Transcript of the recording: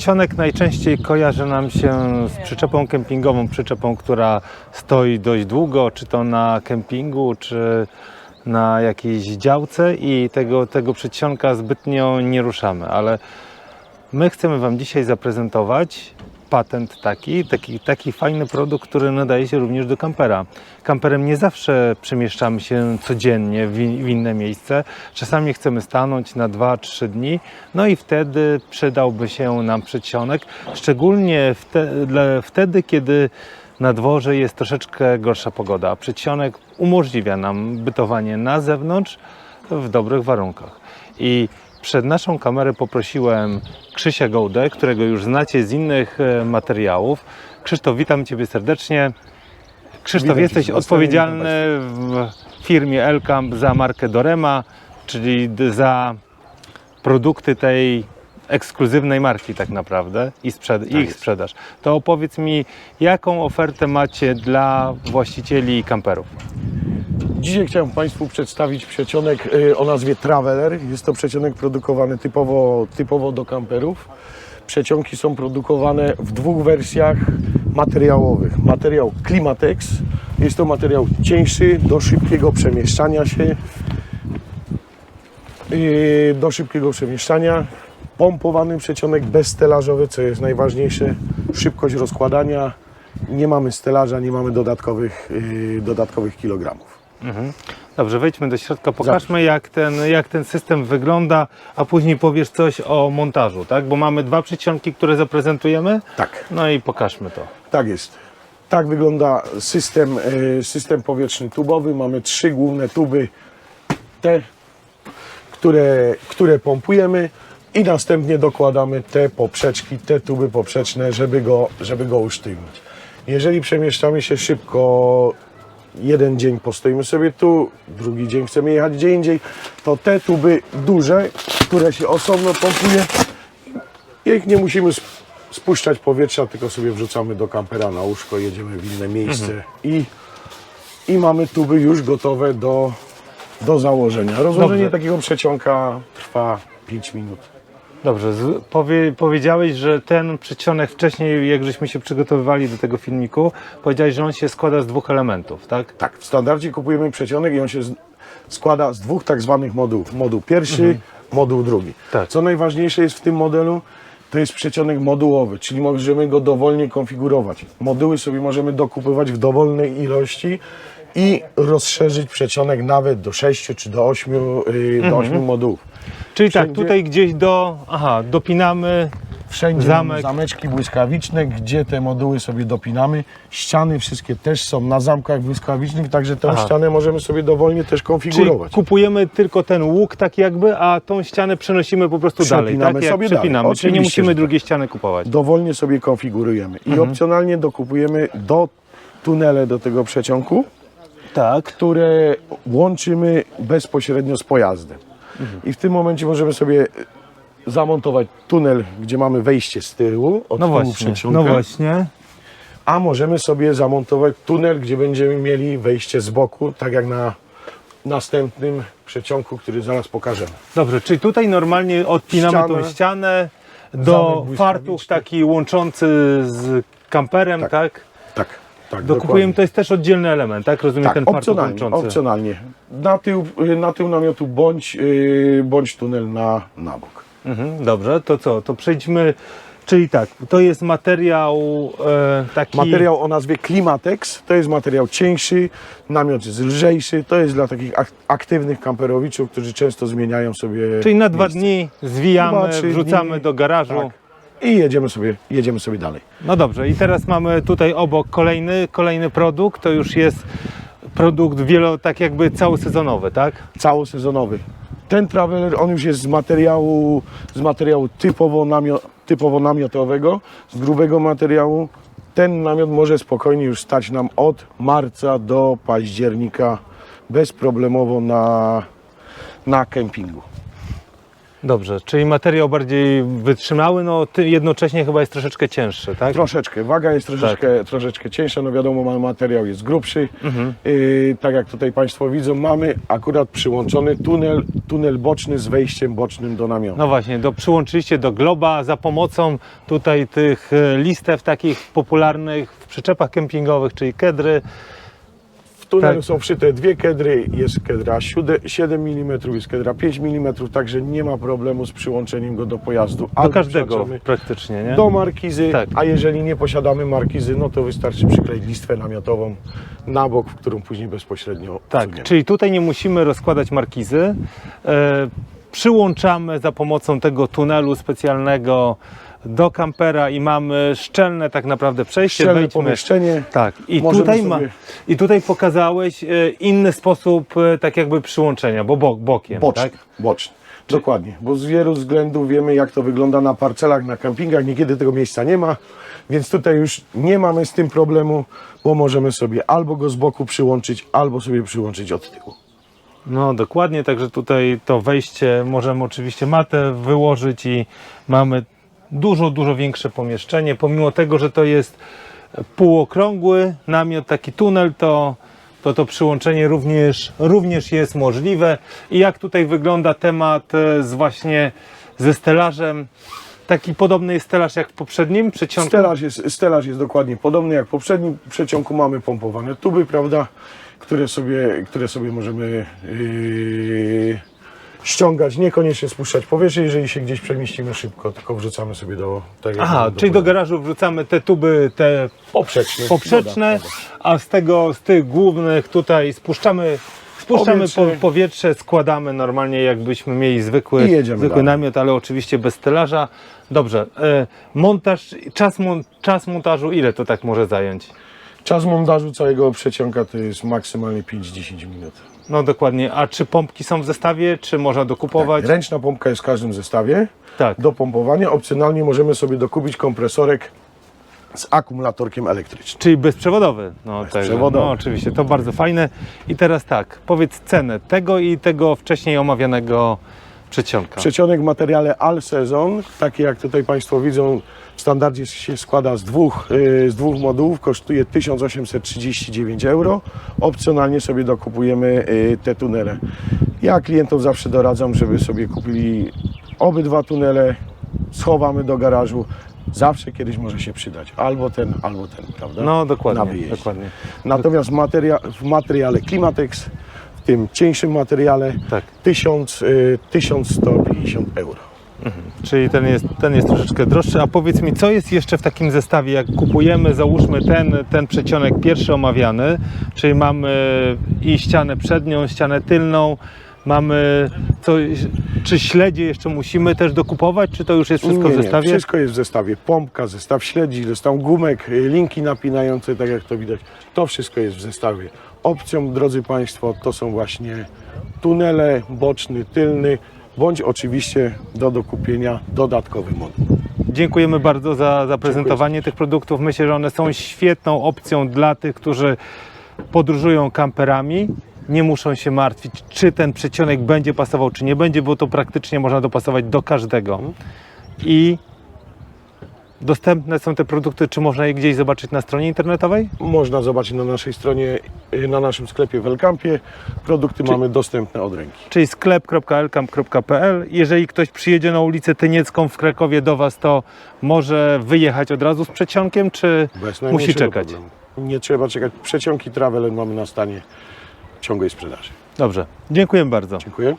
Przedsionek najczęściej kojarzy nam się z przyczepą kempingową, przyczepą, która stoi dość długo, czy to na kempingu, czy na jakiejś działce i tego, tego przedsionka zbytnio nie ruszamy, ale my chcemy Wam dzisiaj zaprezentować patent taki, taki, taki fajny produkt, który nadaje się również do kampera. Kamperem nie zawsze przemieszczamy się codziennie w, w inne miejsce. Czasami chcemy stanąć na 2-3 dni, no i wtedy przydałby się nam przedsionek, szczególnie wte, dla- wtedy, kiedy na dworze jest troszeczkę gorsza pogoda. Przedsionek umożliwia nam bytowanie na zewnątrz w dobrych warunkach. I przed naszą kamerę poprosiłem Krzysia Gołdę, którego już znacie z innych e, materiałów. Krzysztof, witam Ciebie serdecznie. Krzysztof, Witam jesteś odpowiedzialny w firmie Elkamp za markę Dorema, czyli za produkty tej ekskluzywnej marki tak naprawdę i sprzed- ich jest. sprzedaż. To opowiedz mi, jaką ofertę macie dla właścicieli kamperów? Dzisiaj chciałem Państwu przedstawić przecionek y, o nazwie Traveler. Jest to przecionek produkowany typowo, typowo do kamperów. Przecionki są produkowane w dwóch wersjach materiałowych. Materiał Climatex. Jest to materiał cieńszy do szybkiego przemieszczania się. Yy, do szybkiego przemieszczania. Pompowany przecionek bezstelażowy, co jest najważniejsze. Szybkość rozkładania. Nie mamy stelaża, nie mamy dodatkowych, yy, dodatkowych kilogramów. Dobrze, wejdźmy do środka, pokażmy jak ten, jak ten system wygląda, a później powiesz coś o montażu, tak? Bo mamy dwa przedsionki, które zaprezentujemy, Tak. no i pokażmy to. Tak jest. Tak wygląda system, e, system powietrzny tubowy. Mamy trzy główne tuby, te, które, które pompujemy i następnie dokładamy te poprzeczki, te tuby poprzeczne, żeby go, żeby go usztywnić. Jeżeli przemieszczamy się szybko, jeden dzień postoimy sobie tu, drugi dzień chcemy jechać gdzie indziej, to te tuby duże, które się osobno pompuje, ich nie musimy sp- spuszczać powietrza, tylko sobie wrzucamy do kampera na łóżko, jedziemy w inne miejsce i, i mamy tuby już gotowe do, do założenia. Rozłożenie Dobrze. takiego przecionka trwa 5 minut. Dobrze, z, powie, powiedziałeś, że ten przedsionek wcześniej, jak żeśmy się przygotowywali do tego filmiku, powiedziałeś, że on się składa z dwóch elementów, tak? Tak, w standardzie kupujemy przecionek i on się z, składa z dwóch tak zwanych modułów. Moduł pierwszy, moduł drugi. Tak. Co najważniejsze jest w tym modelu, to jest przecionek modułowy, czyli możemy go dowolnie konfigurować. Moduły sobie możemy dokupywać w dowolnej ilości i rozszerzyć przecionek nawet do 6 czy do 8, yy, do 8 modułów. Czyli tak, Wszędzie- tutaj gdzieś do, aha, dopinamy, Wszędzie Zamek. zameczki błyskawiczne, gdzie te moduły sobie dopinamy. Ściany wszystkie też są na zamkach błyskawicznych, także tę Aha. ścianę możemy sobie dowolnie też czyli konfigurować. kupujemy tylko ten łuk tak jakby, a tą ścianę przenosimy po prostu dalej, Przepinamy tak? Jak sobie przepinamy, dalej. czyli nie Oczywiście, musimy że tak. drugiej ściany kupować. dowolnie sobie konfigurujemy. I Mhm. opcjonalnie dokupujemy do tunele do tego przeciągu, Tak. które łączymy bezpośrednio z pojazdem. Mhm. I w tym momencie możemy sobie zamontować tunel, gdzie mamy wejście z tyłu od No tyłu właśnie, no właśnie. a możemy sobie zamontować tunel, gdzie będziemy mieli wejście z boku, tak jak na następnym przeciągu, który zaraz pokażemy. Dobrze, czyli tutaj normalnie odpinamy tą Ścianę. ścianę Zamek do fartuch taki łączący z kamperem, tak? Tak. Tak, tak. Dokupujemy, dokładnie. to jest też oddzielny element, tak? Rozumiem Tak, ten fartuch opcjonalnie, łączący. opcjonalnie. Na tył, y, na tył namiotu bądź, yy, bądź tunel na, na bok. Mhm, dobrze, to co? To przejdźmy, czyli tak, to jest materiał e, taki... Materiał o nazwie Climatex to jest materiał cieńszy, namiot jest lżejszy. To jest dla takich ak- aktywnych kamperowiczów, którzy często zmieniają sobie. Czyli na dwa miejsce. dni zwijamy, Dwa, trzy wrzucamy dni. do garażu. Tak. I jedziemy sobie, jedziemy sobie dalej. No dobrze, i teraz mamy tutaj obok kolejny, kolejny produkt, to już jest produkt wielo, tak jakby całosezonowy, tak? Całosezonowy. Ten Traveler, on już jest z materiału, z materiału typowo, typowo namiotowego, z grubego materiału. Ten namiot może spokojnie już stać nam od marca do października bezproblemowo na, na kempingu. Dobrze, czyli materiał bardziej wytrzymały, no ty jednocześnie chyba jest troszeczkę cięższy, tak? Troszeczkę, waga jest troszeczkę, troszeczkę cieńsza, no wiadomo, ma- materiał jest grubszy. Yy, tak jak tutaj Państwo widzą, mamy akurat przyłączony tunel, tunel boczny z wejściem bocznym do namiotu. No właśnie, do, przyłączyliście do Globa za pomocą tutaj tych e, listew takich popularnych w przyczepach kempingowych, czyli kedry. W tunelu tak. są wszyte dwie kedry, jest kedra sióde- 7 mm, jest kedra 5 mm, także nie ma problemu z przyłączeniem go do pojazdu. Do Albo każdego praktycznie, nie? Do markizy, Tak. a jeżeli nie posiadamy markizy, no to wystarczy przykleić listwę namiotową na bok, w którą później bezpośrednio Tak, czyli tutaj nie musimy rozkładać markizy. E, przyłączamy za pomocą tego tunelu specjalnego do kampera i mamy szczelne tak naprawdę przejście. Szczelne Wejdźmy- pomieszczenie. Tak, i Możemy tutaj, ma, sobie- i tutaj pokazałeś e, inny sposób e, tak jakby przyłączenia, bo bok, bokiem, Boczny, tak? boczny. Dokładnie, bo z wielu względów wiemy, jak to wygląda na parcelach, na kempingach. Niekiedy tego miejsca nie ma, więc tutaj już nie mamy z tym problemu, bo możemy sobie albo go z boku przyłączyć, albo sobie przyłączyć od tyłu. No dokładnie, także tutaj to wejście możemy oczywiście matę wyłożyć i mamy dużo, dużo większe pomieszczenie. Pomimo tego, że to jest półokrągły namiot, taki tunel, to to, to przyłączenie również, również jest możliwe. I jak tutaj wygląda temat e, z właśnie ze stelażem? Taki podobny jest stelaż jak w poprzednim przeciągu? Stelaż jest, stelaż jest dokładnie podobny jak w poprzednim przeciągu. Mamy pompowane tuby, prawda, które sobie, które sobie możemy yy, ściągać, niekoniecznie spuszczać powietrze, jeżeli się gdzieś przemieścimy szybko, tylko wrzucamy sobie do tego. Aha, czyli do garażu wrzucamy te tuby, te poprzeczne. poprzeczne, Woda, woda. a z tego, z tych głównych tutaj spuszczamy, powietrze. Po, powietrze, składamy normalnie jakbyśmy mieli zwykły, zwykły dalej. namiot, ale oczywiście bez stelaża. Dobrze, e, montaż, czas, czas montażu ile to tak może zająć? Czas montażu całego przeciąga to jest maksymalnie 5-10 minut. No dokładnie, a czy pompki są w zestawie, czy można dokupować? Ręczna pompka jest w każdym zestawie. Tak. Do pompowania opcjonalnie możemy sobie dokupić kompresorek z akumulatorkiem elektrycznym. Czyli bezprzewodowy. No, Bezprzewodowy. no oczywiście, to bardzo fajne. I teraz tak, powiedz cenę tego i tego wcześniej omawianego przedsionka. Przecionek w materiale All Season, taki jak tutaj Państwo widzą, w standardzie się składa z dwóch, yy, z dwóch modułów, kosztuje 1839 euro. Opcjonalnie sobie dokupujemy yy, te tunele. Ja klientom zawsze doradzam, żeby sobie kupili obydwa tunele, schowamy do garażu. Zawsze kiedyś może się przydać. Albo ten, albo ten, prawda? No dokładnie, dokładnie. Natomiast materia, w materiale Climatex, w tym cieńszym materiale, Tak. 1000, y, 1150 euro. Czyli ten jest, ten jest troszeczkę droższy. A powiedz mi, co jest jeszcze w takim zestawie, jak kupujemy, załóżmy ten, ten przecionek pierwszy omawiany, czyli mamy i ścianę przednią, ścianę tylną, mamy coś, czy śledzie jeszcze musimy też dokupować, czy to już jest wszystko Nie, w nie, zestawie? Wszystko jest w zestawie. Pompka, zestaw śledzi, zestaw gumek, y, linki napinające, tak jak to widać. To wszystko jest w zestawie. Opcją, drodzy Państwo, to są właśnie tunele boczny, tylny, bądź oczywiście do dokupienia dodatkowy moduł. Dziękujemy bardzo za zaprezentowanie tych produktów. Myślę, że one są świetną opcją dla tych, którzy podróżują kamperami. Nie muszą się martwić, czy ten przecionek będzie pasował, czy nie będzie, bo to praktycznie można dopasować do każdego. I dostępne są te produkty, czy można je gdzieś zobaczyć na stronie internetowej? Można zobaczyć na naszej stronie, y, na naszym sklepie w Elkampie. Produkty mamy dostępne od ręki. Czyli sklep.elkam.pl. Jeżeli ktoś przyjedzie na ulicę Tyniecką w Krakowie do Was, to może wyjechać od razu z przecionkiem, czy Bez najmniejszego czekać? problemu. Nie trzeba czekać. Przeciągi Travel mamy na stanie ciągłej sprzedaży. Dobrze, dziękuję bardzo. Dziękuję.